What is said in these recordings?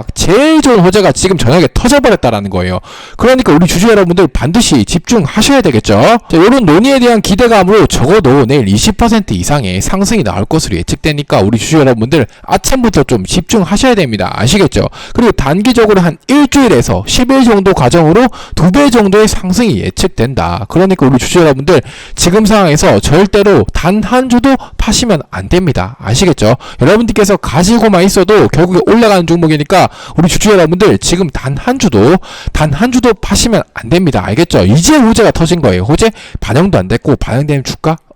박 제일 좋은 호재가 지금 저녁에 터져버렸다라는 거예요. 그러니까 우리 주주 여러분들 반드시 집중하셔야 되겠죠. 자, 이런 논의에 대한 기대감으로 적어도 내일 20% 이상의 상승이 나올 것으로 예측되니까 우리 주주 여러분들 아침부터 좀 집중하셔야 됩니다. 아시겠죠? 그리고 단기적으로 한 일주일에서 10일 정도 과정으로 두 배 정도의 상승이 예측된다. 그러니까 우리 주주 여러분들 지금 상황에서 절대로 단 한 주도 파시면 안 됩니다. 아시겠죠? 여러분들께서 가지고만 있어도 결국에 올라가는 종목이니까 우리 주주 여러분들 지금 단 한 주도 단 한 주도 파시면 안 됩니다. 알겠죠? 이제 호재가 터진 거예요. 호재 반영도 안 됐고 반영되면 주가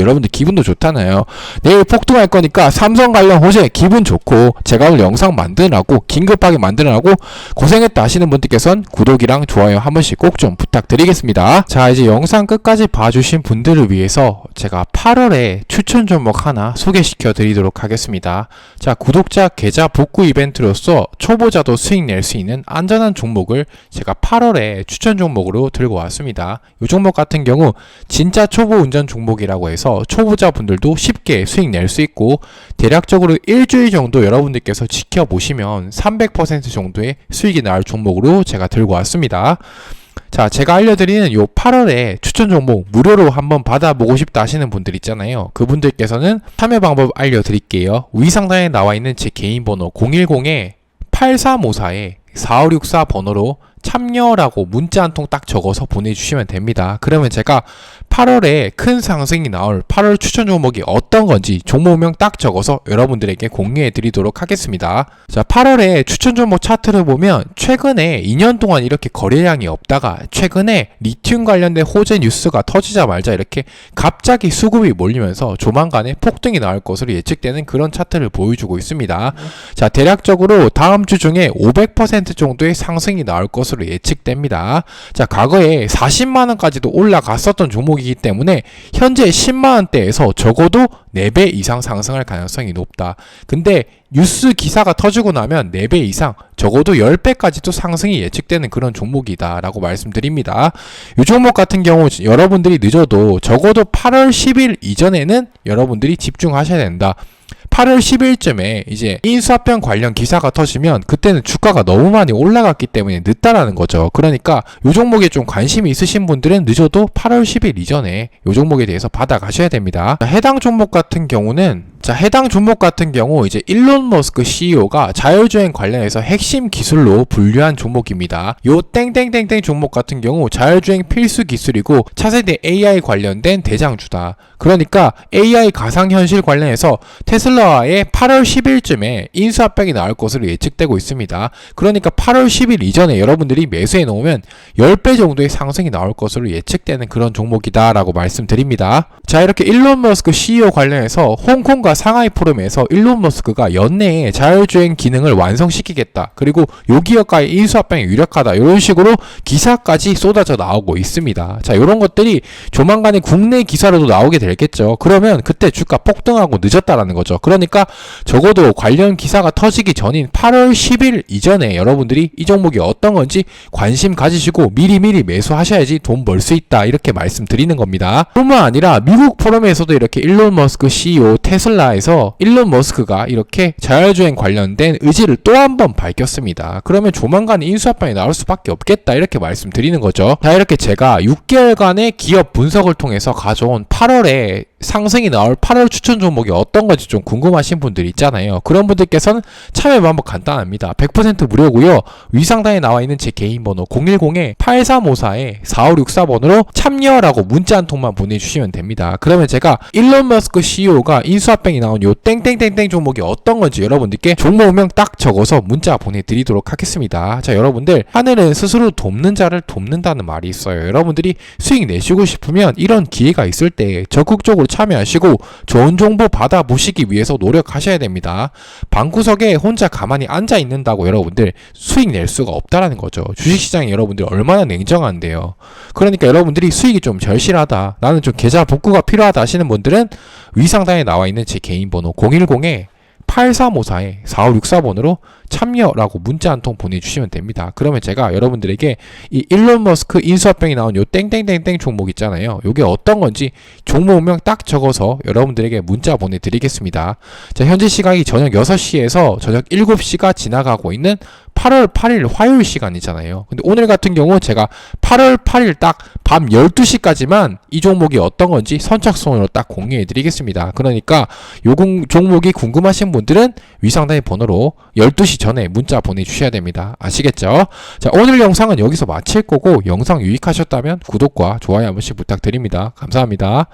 여러분들 기분도 좋잖아요. 내일 폭등할 거니까 삼성 관련 호재 기분 좋고 제가 오늘 영상 만드느라고 긴급하게 만드느라고 고생했다 하시는 분들께선 구독이랑 좋아요 한 번씩 꼭 좀 부탁드리겠습니다. 자 이제 영상 끝까지 봐주신 분들을 위해서 제가 8월에 추천 종목 하나 소개시켜 드리도록 하겠습니다. 자 구독자 계좌 복구 이벤트로서 초보자도 수익 낼 수 있는 안전한 종목을 제가 8월에 추천 종목으로 들고 왔습니다. 이 종목 같은 경우 진짜 초보 운전 종목이라고 해서 초보자분들도 쉽게 수익 낼 수 있고 대략적으로 일주일 정도 여러분들께서 지켜보시면 300% 정도의 수익이 나올 종목으로 제가 들고 왔습니다. 자, 제가 알려드리는 요 8월에 추천 종목 무료로 한번 받아보고 싶다 하시는 분들 있잖아요. 그분들께서는 참여 방법 알려드릴게요. 위 상단에 나와 있는 제 개인 번호 010에 8354에 4564 번호로 참여라고 문자 한 통 딱 적어서 보내주시면 됩니다. 그러면 제가 8월에 큰 상승이 나올 8월 추천 종목이 어떤 건지 종목명 딱 적어서 여러분들에게 공유해 드리도록 하겠습니다. 자, 8월에 추천 종목 차트를 보면 최근에 2년 동안 이렇게 거래량이 없다가 최근에 리튬 관련된 호재 뉴스가 터지자마자 이렇게 갑자기 수급이 몰리면서 조만간에 폭등이 나올 것으로 예측되는 그런 차트를 보여주고 있습니다. 자, 대략적으로 다음 주 중에 500% 정도의 상승이 나올 것으로 예측됩니다. 자, 과거에 40만 원까지도 올라갔었던 종목이 기 종목이기 때문에 현재 10만 원대에서 적어도 4배 이상 상승할 가능성이 높다. 근데 뉴스 기사가 터지고 나면 4배 이상 적어도 10배까지도 상승이 예측되는 그런 종목이다라고 말씀드립니다. 이 종목 같은 경우 여러분들이 늦어도 적어도 8월 10일 이전에는 여러분들이 집중하셔야 된다. 8월 10일쯤에 이제 인수합병 관련 기사가 터지면 그때는 주가가 너무 많이 올라갔기 때문에 늦다라는 거죠. 그러니까 이 종목에 좀 관심이 있으신 분들은 늦어도 8월 10일 이전에 이 종목에 대해서 받아가셔야 됩니다. 해당 종목 같은 경우는 자, 해당 종목 같은 경우 이제 일론 머스크 CEO가 자율주행 관련해서 핵심 기술로 분류한 종목입니다. 요 땡땡땡땡 종목 같은 경우 자율주행 필수 기술이고 차세대 AI 관련된 대장주다. 그러니까 AI 가상현실 관련해서 테슬라와의 8월 10일쯤에 인수 합병이 나올 것으로 예측되고 있습니다. 그러니까 8월 10일 이전에 여러분들이 매수해 놓으면 10배 정도의 상승이 나올 것으로 예측되는 그런 종목이다라고 말씀드립니다. 자, 이렇게 일론 머스크 CEO 관련해서 홍콩과 상하이 포럼에서 일론 머스크가 연내에 자율주행 기능을 완성시키겠다. 그리고 요 기업과의 인수합병이 유력하다. 이런 식으로 기사까지 쏟아져 나오고 있습니다. 자, 이런 것들이 조만간에 국내 기사로도 나오게 되겠죠. 그러면 그때 주가 폭등하고 늦었다라는 거죠. 그러니까 적어도 관련 기사가 터지기 전인 8월 10일 이전에 여러분들이 이 종목이 어떤 건지 관심 가지시고 미리미리 매수하셔야지 돈 벌 수 있다. 이렇게 말씀드리는 겁니다. 뿐만 아니라 미국 포럼에서도 이렇게 일론 머스크 CEO 테슬라 에서 일론 머스크가 이렇게 자율주행 관련된 의지를 또 한 번 밝혔습니다. 그러면 조만간 인수합병이 나올 수밖에 없겠다. 이렇게 말씀드리는 거죠. 자, 이렇게 제가 6개월간의 기업 분석을 통해서 가져온 8월에 상승이 나올 8월 추천 종목이 어떤 건지 좀 궁금하신 분들 있잖아요. 그런 분들께서는 참여 방법 간단합니다. 100% 무료고요. 위상단에 나와 있는 제 개인 번호 010-8354-4564번으로 참여라고 문자 한 통만 보내주시면 됩니다. 그러면 제가 일론 머스크 CEO가 인수합병이 나온 요 땡땡땡땡 종목이 어떤 건지 여러분들께 종목명 딱 적어서 문자 보내드리도록 하겠습니다. 자, 여러분들 하늘은 스스로 돕는 자를 돕는다는 말이 있어요. 여러분들이 수익 내시고 싶으면 이런 기회가 있을 때 적극적으로 참여하시고 좋은 정보 받아보시기 위해서 노력하셔야 됩니다. 방구석에 혼자 가만히 앉아 있는다고 여러분들 수익 낼 수가 없다라는 거죠. 주식시장이 여러분들 얼마나 냉정한데요. 그러니까 여러분들이 수익이 좀 절실하다. 나는 좀 계좌 복구가 필요하다 하시는 분들은 위상단에 나와 있는 제 개인 번호 010에 8354-4564번으로 참여라고 문자 한 통 보내주시면 됩니다. 그러면 제가 여러분들에게 이 일론 머스크 인수합병이 나온 요 땡땡땡땡 종목 있잖아요. 요게 어떤 건지 종목명 딱 적어서 여러분들에게 문자 보내드리겠습니다. 자, 현재 시각이 저녁 6시에서 저녁 7시가 지나가고 있는 8월 8일 화요일 시간이잖아요. 근데 오늘 같은 경우 제가 8월 8일 딱 밤 12시까지만 이 종목이 어떤 건지 선착순으로 딱 공유해 드리겠습니다. 그러니까 요 공- 종목이 궁금하신 분들은 위상단의 번호로 12시 전에 문자 보내주셔야 됩니다. 아시겠죠? 자, 오늘 영상은 여기서 마칠 거고 영상 유익하셨다면 구독과 좋아요 한 번씩 부탁드립니다. 감사합니다.